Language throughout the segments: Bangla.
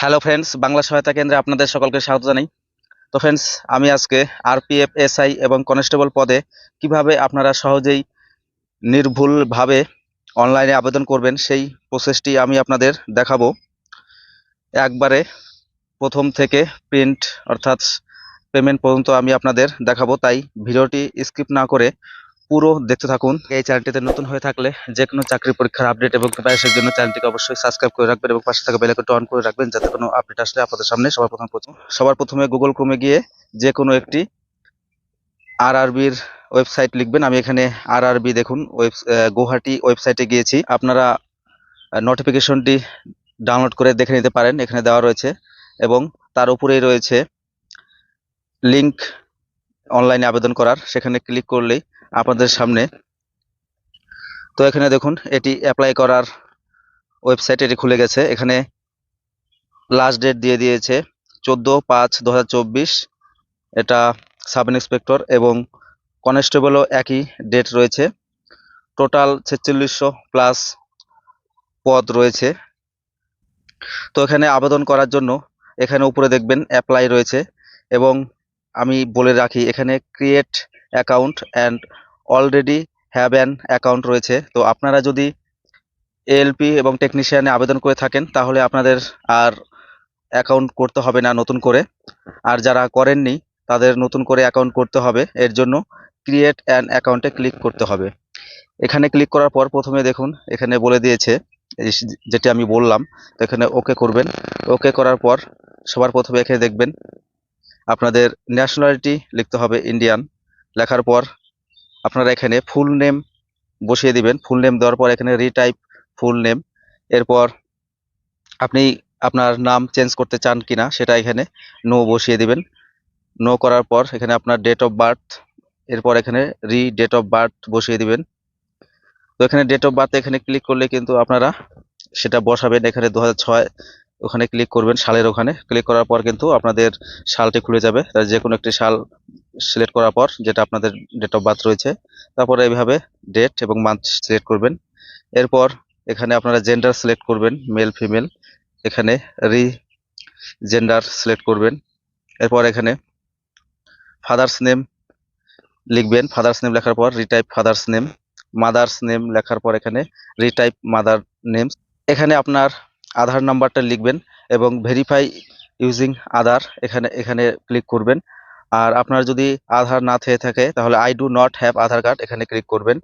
হ্যালো ফ্রেন্ডস, বাংলা সহায়তা কেন্দ্রে আপনাদের সকলকে স্বাগত জানাই। তো ফ্রেন্ডস, আমি আজকে আরপিএফ এসআই এবং কনস্টেবল পদে কীভাবে আপনারা সহজেই নির্ভুলভাবে অনলাইনে আবেদন করবেন, সেই প্রসেসটি আমি আপনাদের দেখাবো। একবারে প্রথম থেকে প্রিন্ট অর্থাৎ পেমেন্ট পর্যন্ত আমি আপনাদের দেখাবো, তাই ভিডিওটি স্কিপ না করে পুরো দেখতে থাকুন। এই চ্যানেলটিতে নতুন হয়ে থাকলে যে কোনো চাকরি পরীক্ষার আপডেট এবং প্রিপারেশনের জন্য চ্যানেলটিকে অবশ্যই সাবস্ক্রাইব করে রাখবেন এবং পাশে থাকা বেল আইকনটি অন করে রাখবেন যাতে কোনো আপডেট আসলে আপনাদের সামনে সবার প্রথম সবার প্রথমে গুগল ক্রোমে গিয়ে যে কোনো একটি আর আরবির ওয়েবসাইট লিখবেন। আমি এখানে আর আরবি দেখুন ওয়েব গুয়াহাটি ওয়েবসাইটে গিয়েছি। আপনারা নোটিফিকেশনটি ডাউনলোড করে দেখে নিতে পারেন। এখানে দেওয়া রয়েছে এবং তার উপরেই রয়েছে লিংক অনলাইনে আবেদন করার। সেখানে ক্লিক করলেই আপনাদের সামনে। তো এখানে দেখুন, এটি অ্যাপ্লাই করার ওয়েবসাইট এটি খুলে গেছে। এখানে লাস্ট ডেট দিয়ে দিয়েছে চোদ্দ পাঁচ দু এটা সাব ইন্সপেক্টর এবং কনস্টেবলও একই ডেট রয়েছে। টোটাল ছেচল্লিশশো প্লাস পদ রয়েছে। তো এখানে আবেদন করার জন্য এখানে উপরে দেখবেন অ্যাপ্লাই রয়েছে এবং আমি বলে রাখি, এখানে create account and already have an account রয়েছে। তো আপনারা যদি এএলপি এবং টেকনিশিয়ানে আবেদন করে থাকেন, তাহলে আপনাদের আর অ্যাকাউন্ট করতে হবে না নতুন করে। আর যারা করেননি, তাদের নতুন করে অ্যাকাউন্ট করতে হবে। এর জন্য ক্রিয়েট অ্যান অ্যাকাউন্টে ক্লিক করতে হবে। এখানে ক্লিক করার পর প্রথমে দেখুন, এখানে বলে দিয়েছে যেটি আমি বললাম, তো এখানে ওকে করবেন। ওকে করার পর সবার প্রথমে এখানে দেখবেন, আপনাদের ন্যাশনালিটি লিখতে হবে ইন্ডিয়ান লেখার পর আপনারা এখানে ফুল নেম বসিয়ে দিবেন। ফুল নেম দেওয়ার পর এখানে রিটাইপ ফুল নেম এরপর আপনি আপনার নাম চেঞ্জ করতে চান কিনা সেটা এখানে নো বসিয়ে দিবেন। নো করার পর এখানে আপনার ডেট অফ বার্থ এরপর এখানে রি ডেট অফ বার্থ বসিয়ে দিবেন। তো এখানে ডেট অফ বার্থ এখানে ক্লিক করলে কিন্তু আপনারা সেটা বসাবেন। এখানে দু ওখানে ক্লিক করবেন শালের ওখানে। ক্লিক করার পর কিন্তু আপনাদের শালটি খুলে যাবে। যে কোনো একটি শাল সিলেক্ট করার পর যেটা আপনাদের ডেট অফ বার্থ রয়েছে, তারপরে এইভাবে ডেট এবং মান্থ সিলেক্ট করবেন। এরপর এখানে আপনারা জেন্ডার সিলেক্ট করবেন মেল ফিমেল এখানে রি জেন্ডার সিলেক্ট করবেন। এরপর এখানে ফাদার্স নেম লিখবেন। ফাদার্স নেম লেখার পর retype father's name mother's name লেখার পর এখানে রিটাইপ মাদার নেম এখানে আপনার আধার নাম্বারটা লিখবেন এবং ভেরিফাই ইউজিং আধার এখানে এখানে ক্লিক করবেন। আর আপনার যদি আধার না থেকে থাকে, তাহলে I do not have Aadhaar card এখানে ক্লিক করবেন।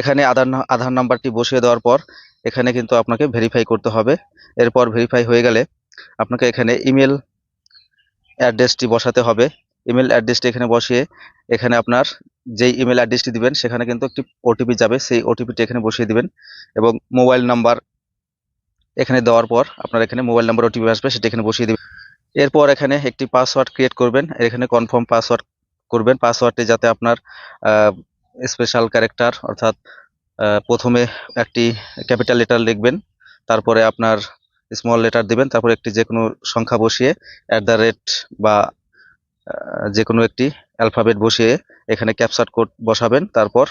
এখানে আধার আধার নাম্বারটি বসিয়ে দেওয়ার পর এখানে কিন্তু আপনাকে ভেরিফাই করতে হবে। এরপর ভেরিফাই হয়ে গেলে আপনাকে এখানে ইমেল অ্যাড্রেসটি বসাতে হবে। ইমেল অ্যাড্রেসটি এখানে বসিয়ে এখানে আপনার যেই ইমেল অ্যাড্রেসটি দিবেন, সেখানে কিন্তু একটি ওটিপি যাবে। সেই ওটিপিটি এখানে বসিয়ে দিবেন এবং মোবাইল নাম্বার এখানে দেওয়ার পর আপনার এখানে মোবাইল নাম্বার ওটিপি আসবে, সেটা এখানে বসিয়ে দিবেন। এরপর এখানে একটি পাসওয়ার্ড ক্রিয়েট করবেন। এখানে কনফার্ম পাসওয়ার্ড করবেন। পাসওয়ার্ডটি যাতে আপনার স্পেশাল ক্যারেক্টার অর্থাৎ প্রথমে একটি ক্যাপিটাল লেটার লিখবেন, তারপরে আপনার স্মল লেটার দিবেন, তারপরে একটি যে কোনো সংখ্যা বসিয়ে অ্যাট দ্য রেট বা যে কোনো একটি অ্যালফাবেট বসিয়ে এখানে ক্যাপচার কোড বসাবেন, তারপর,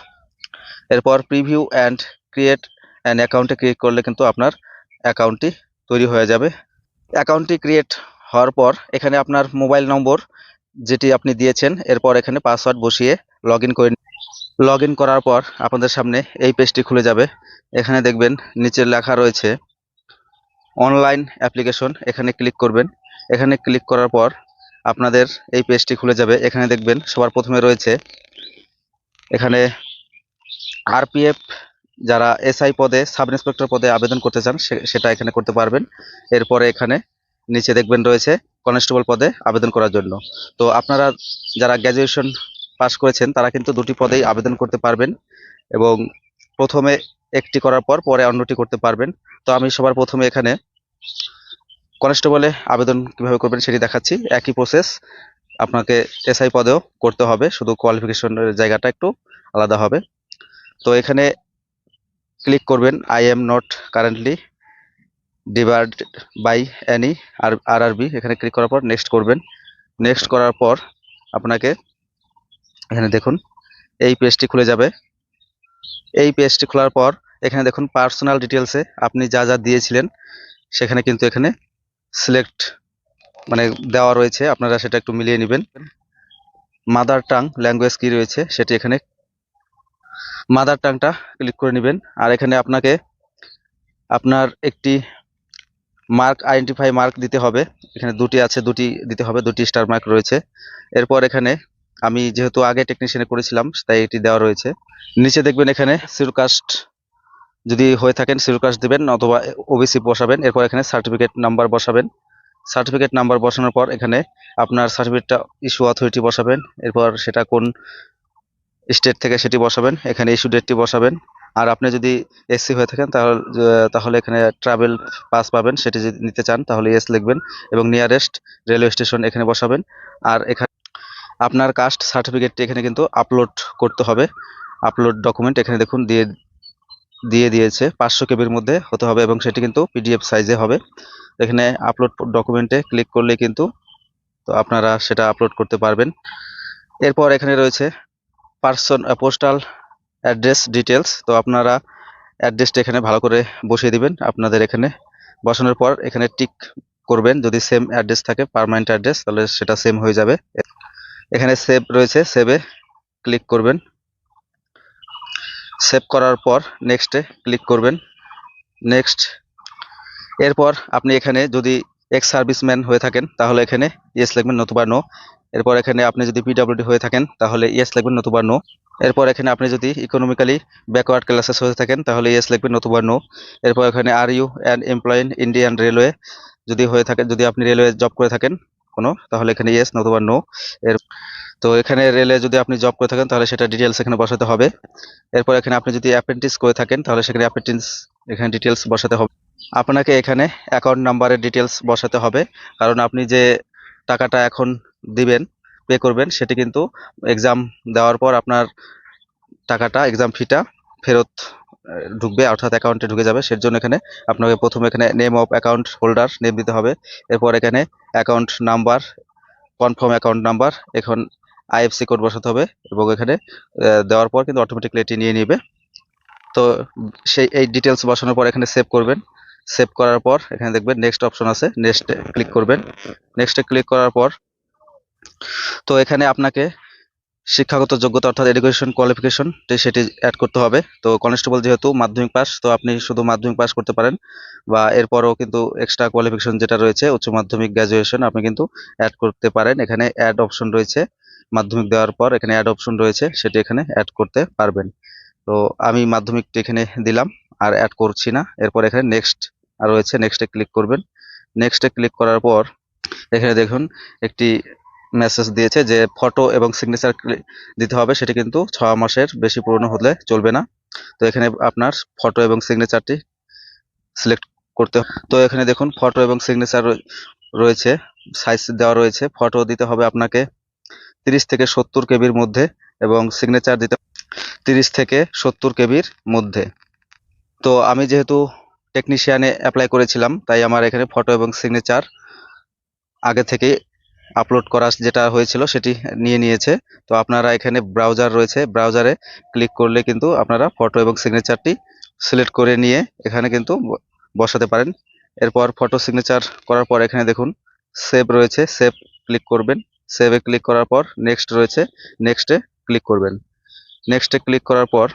এরপর প্রিভিউ অ্যান্ড ক্রিয়েট অ্যান অ্যাকাউন্টে ক্লিক করলে কিন্তু আপনার অ্যাকাউন্টটি তৈরি হয়ে যাবে। অ্যাকাউন্টটি ক্রিয়েট হওয়ার পর এখানে আপনার মোবাইল নম্বর যেটি আপনি দিয়েছেন, এরপর এখানে পাসওয়ার্ড বসিয়ে লগ ইন করে লগ ইন করার পর আপনাদের সামনে এই পেজটি খুলে যাবে। এখানে দেখবেন নিচে লেখা রয়েছে অনলাইন অ্যাপ্লিকেশন এখানে ক্লিক করবেন। এখানে ক্লিক করার পর আপনাদের এই পেজটি খুলে যাবে। এখানে দেখবেন সবার প্রথমে রয়েছে, এখানে আরপিএফ যারা এসআই পদে, সাব ইন্সপেক্টর পদে আবেদন করতে চান সেটা এখানে করতে পারবেন। এরপরে এখানে নিচে দেখবেন রয়েছে কনস্টেবল পদে আবেদন করার জন্য। তো আপনারা যারা গ্র্যাজুয়েশন পাস করেছেন, তারা কিন্তু দুটি পদেই আবেদন করতে পারবেন এবং প্রথমে একটি করার পর পরে অন্যটি করতে পারবেন। তো আমি সবার প্রথমে এখানে কনস্টেবলে আবেদন কীভাবে করবেন সেটি দেখাচ্ছি। একই প্রসেস আপনাকে এসআই পদেও করতে হবে। শুধু কোয়ালিফিকেশনের জায়গাটা একটু আলাদা হবে। তো এখানে ক্লিক করবেন I am not currently debarred by any R R এখানে ক্লিক করার পর নেক্সট করবেন। নেক্সট করার পর আপনাকে এখানে দেখুন, এই পেজটি খুলে যাবে। এই পেজটি খোলার পর এখানে দেখুন পার্সোনাল ডিটেলসে আপনি যা যা দিয়েছিলেন, সেখানে কিন্তু এখানে সিলেক্ট মানে দেওয়া রয়েছে। আপনারা সেটা একটু মিলিয়ে নেবেন। মাদার টাং ল্যাঙ্গুয়েজ কি রয়েছে, সেটি এখানে মাদার টাংটা ক্লিক করে নেবেন। আর এখানে আপনাকে আপনার একটি মার্ক আইডেন্টিফাই মার্ক দিতে হবে। এখানে দুটি আছে, দুটি দিতে হবে, দুটি স্টার মার্ক রয়েছে। এরপর এখানে আমি যেহেতু আগে টেকনিশিয়ানে করেছিলাম, তাই এটি দেওয়া রয়েছে। নিচে দেখবেন এখানে সিরকাস্ট যদি হয়ে থাকেন সিরকাস্ট দিবেন অথবা ওবিসি বসাবেন। এরপর এখানে সার্টিফিকেট নাম্বার বসাবেন। সার্টিফিকেট নাম্বার বসানোর পর এখানে আপনার সার্টিফিকেটটা ইস্যু অথরিটি বসাবেন। এরপর সেটা কোন স্টেট থেকে সেটি বসাবেন, এখানে ইস্যু ডেটটি বসাবেন। আর আপনি যদি এসসি হয়ে থাকেন, তাহলে তাহলে এখানে ট্রাভেল পাস পাবেন, সেটি যদি নিতে চান, তাহলে এস লিখবেন। এবং নিয়ারেস্ট রেলওয়ে স্টেশন এখানে বসাবেন। আর এখানে আপনার কাস্ট সার্টিফিকেটটি এখানে কিন্তু আপলোড করতে হবে। আপলোড ডকুমেন্ট এখানে দেখুন, দিয়ে দিয়ে দিয়েছে। পাঁচশো কেবির মধ্যে হতে হবে এবং সেটি কিন্তু পিডিএফ সাইজে হবে। এখানে আপলোড ডকুমেন্টে ক্লিক করলে কিন্তু, তো আপনারা সেটা আপলোড করতে পারবেন। এরপর এখানে রয়েছে পার্সন পোস্টাল অ্যাড্রেস ডিটেলস তো আপনারা অ্যাড্রেসটা এখানে ভালো করে বসিয়ে দিবেন। আপনাদের এখানে বসানোর পর এখানে টিক করবেন। যদি সেম অ্যাড্রেস থাকে পার্মানেন্ট অ্যাড্রেস তাহলে সেটা সেম হয়ে যাবে। এখানে সেভ রয়েছে সেভে ক্লিক করবেন। সেভ করার পর নেক্সটে ক্লিক করবেন। নেক্সট এরপর আপনি এখানে যদি এক্স সার্ভিসম্যান হয়ে থাকেন, তাহলে এখানে ইয়েস লিখবেন, নতুবা নো এরপর এখানে আপনি যদি পিডাব্লিউডি হয়ে থাকেন, তাহলে ইয়েস লিখবেন নতুবা নো এরপর এখানে আপনি যদি ইকোনমিক্যালি ব্যাকওয়ার্ড ক্লাসেস হয়ে থাকেন, তাহলে ইয়েস লিখবেন নতুবা নো এরপর এখানে are you and employ in Indian railway যদি হয়ে থাকে, যদি আপনি রেলওয়ে জব করে থাকেন কোনো, তাহলে এখানে ইয়েস নতুবা নো এর তো এখানে রেলে যদি আপনি জব করে থাকেন, তাহলে সেটা ডিটেলস এখানে বসাতে হবে। এরপর এখানে আপনি যদি অ্যাপ্রেন্টিস করে থাকেন, তাহলে সেখানে অ্যাপ্রেন্টিস এখানে ডিটেলস বসাতে হবে। আপনাকে এখানে অ্যাকাউন্ট নাম্বারের ডিটেলস বসাতে হবে। কারণ আপনি যে টাকাটা এখন দিবেন পে করবেন, সেটি কিন্তু এক্সাম দেওয়ার পর আপনার টাকাটা এক্সাম ফিটা ফেরত ঢুকবে, অর্থাৎ অ্যাকাউন্টে ঢুকে যাবে। সের জন্য এখানে আপনাকে প্রথমে এখানে name of account holder name দিতে হবে। এরপর এখানে account number confirm account number এখন আইএফসি কোড বসাতে হবে এবং এখানে দেওয়ার পর কিন্তু অটোমেটিকলি এটি নিয়ে নেবে। তো সেই, এই ডিটেলস বসানোর পর এখানে সেভ করবেন। সেভ করার পর এখানে দেখবেন নেক্সট অপশন আছে নেক্সটে ক্লিক করবেন। নেক্সটে ক্লিক করার পর তো এখানে আপনাকে শিক্ষাগত যোগ্যতা অর্থাৎ এডুকেশন কোয়ালিফিকেশন সেটি অ্যাড করতে হবে। তো কনস্টেবল যেহেতু মাধ্যমিক পাস তো আপনি শুধু মাধ্যমিক পাস করতে পারেন বা এরপরও কিন্তু এক্সট্রা কোয়ালিফিকেশন যেটা রয়েছে, উচ্চ মাধ্যমিক গ্র্যাজুয়েশন আপনি কিন্তু অ্যাড করতে পারেন। এখানে অ্যাড অপশন রয়েছে, মাধ্যমিক দেওয়ার পর এখানে অ্যাড অপশন রয়েছে, সেটি এখানে অ্যাড করতে পারবেন। তো আমি মাধ্যমিকটি এখানে দিলাম, আর অ্যাড করছি না। এরপর এখানে নেক্সট আর রয়েছে নেক্সটে ক্লিক করবেন। নেক্সটে ক্লিক করার পর এখানে দেখুন, একটি মেসেজ দিয়েছে যে ফটো এবং সিগনেচার দিতে হবে, সেটি কিন্তু ছ মাসের বেশি পুরনো হলে চলবে না। তো এখানে আপনার ফটো এবং সিগনেচারটি সিলেক্ট করতে তো এখানে দেখুন ফটো এবং সিগনেচার রয়েছে সাইজ দেওয়া রয়েছে। ফটো দিতে হবে আপনাকে তিরিশ থেকে সত্তর কেবির মধ্যে এবং সিগনেচার দিতে তিরিশ থেকে সত্তর কেবির মধ্যে। তো আমি যেহেতু টেকনিশিয়ানে অ্যাপ্লাই করেছিলাম, তাই আমার এখানে ফটো এবং সিগনেচার আগে থেকেই আপলোড করা যেটা হয়েছিল সেটি নিয়ে নিয়েছে। তো আপনারা এখানে ব্রাউজার রয়েছে ব্রাউজারে ক্লিক করলে কিন্তু আপনারা ফটো এবং সিগনেচারটি সিলেক্ট করে নিয়ে এখানে কিন্তু বসাতে পারেন। এরপর ফটো সিগনেচার করার পর এখানে দেখুন সেভ রয়েছে সেভ ক্লিক করবেন। সেভে ক্লিক করার পর নেক্সট রয়েছে নেক্সটে ক্লিক করবেন। নেক্সটে ক্লিক করার পর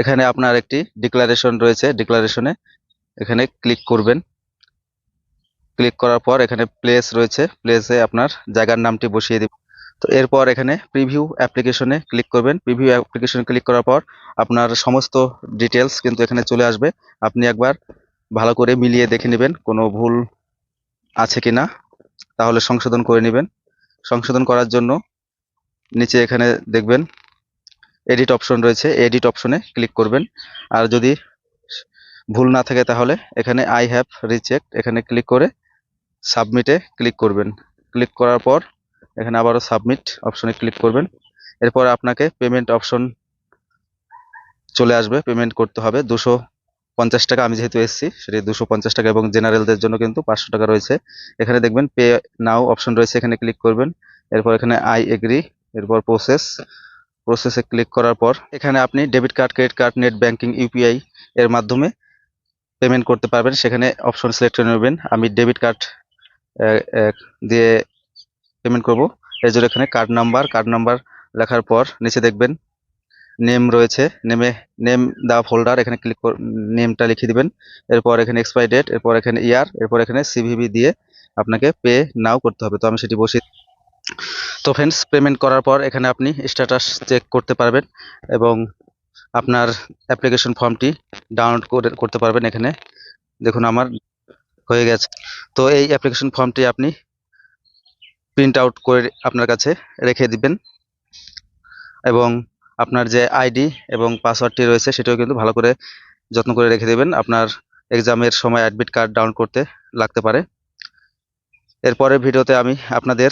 এখানে আপনার একটি ডিক্লারেশন রয়েছে ডিক্লারেশনে এখানে ক্লিক করবেন। ক্লিক করার পর এখানে প্লেস রয়েছে। প্লেসে আপনার জায়গার নামটি বসিয়ে দিবেন। তো এরপর এখানে প্রিভিউ অ্যাপ্লিকেশনে ক্লিক করবেন। প্রিভিউ অ্যাপ্লিকেশনে ক্লিক করার পর আপনার সমস্ত ডিটেলস কিন্তু এখানে চলে আসবে। আপনি একবার ভালো করে মিলিয়ে দেখে নেবেন কোনো ভুল আছে কি না তাহলে সংশোধন করে নেবেন। সংশোধন করার জন্য নিচে এখানে দেখবেন এডিট অপশন রয়েছে। এডিট অপশনে ক্লিক করবেন। আর যদি ভুল না থাকে তাহলে এখানে আই হ্যাভ রিচেক এখানে ক্লিক করে সাবমিটে ক্লিক করবেন। ক্লিক করার পর এখানে আবারও সাবমিট অপশনে ক্লিক করবেন। এরপর আপনাকে পেমেন্ট অপশন চলে আসবে। পেমেন্ট করতে হবে। দুশো পঞ্চাশ টাকা, আমি যেহেতু এসেছি, সেটি দুশো পঞ্চাশ টাকা এবং জেনারেলদের জন্য কিন্তু পাঁচশো টাকা রয়েছে। এখানে দেখবেন পে নাও অপশন রয়েছে, এখানে ক্লিক করবেন। এরপর এখানে আই এগ্রি, এরপর প্রসেস। প্রসেসে ক্লিক করার পর এখানে আপনি debit card, credit card, net banking UPI এর মাধ্যমে পেমেন্ট করতে পারবেন। সেখানে অপশন সিলেক্ট করে নেবেন। আমি ডেবিট কার্ড দিয়ে পেমেন্ট করব। এর জন্য এখানে কার্ড নাম্বার কার্ড নাম্বার লেখার পর নিচে দেখবেন নেম রয়েছে। নেমে নেম দা ফোল্ডার এখানে ক্লিক নেমটা লিখে দিবেন। এরপর এখানে এক্সপায়ারি ডেট এরপর এখানে ইয়ার এরপর এখানে সিভিভি দিয়ে আপনাকে পে নাও করতে হবে। তো আমি সেটি বসিয়ে তো ফ্রেন্ডস পেমেন্ট করার পর এখানে আপনি স্ট্যাটাস চেক করতে পারবেন এবং আপনার অ্যাপ্লিকেশন ফর্মটি ডাউনলোড করে, করতে পারবেন এখানে। দেখুন আমার হয়ে গেছে। তো এই অ্যাপ্লিকেশন ফর্মটি আপনি প্রিন্ট আউট করে আপনার কাছে রেখে দিবেন এবং আপনার যে আইডি এবং পাসওয়ার্ডটি রয়েছে সেটাও কিন্তু ভালো করে যত্ন করে রেখে দেবেন। আপনার এক্সামের সময় অ্যাডমিট কার্ড ডাউনলোড করতে লাগতে পারে। এরপরের ভিডিওতে আমি আপনাদের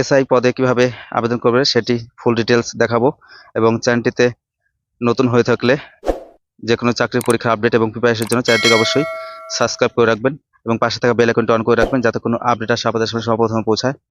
এসআই পদে কীভাবে আবেদন করবে সেটি ফুল ডিটেলস দেখাবো এবং চ্যানেলটিতে নতুন হয়ে থাকলে যে কোনো চাকরির পরীক্ষার আপডেট এবং প্রিপারেশনের জন্য চ্যানেলটিকে অবশ্যই সাবস্ক্রাইব করে রাখবেন। এবং পাশে থাকা বেল আইকনটি অন করে রাখবেন যাতে কোনো আপডেট আসে, আপনাদের সর্বপ্রথমে পৌঁছায়।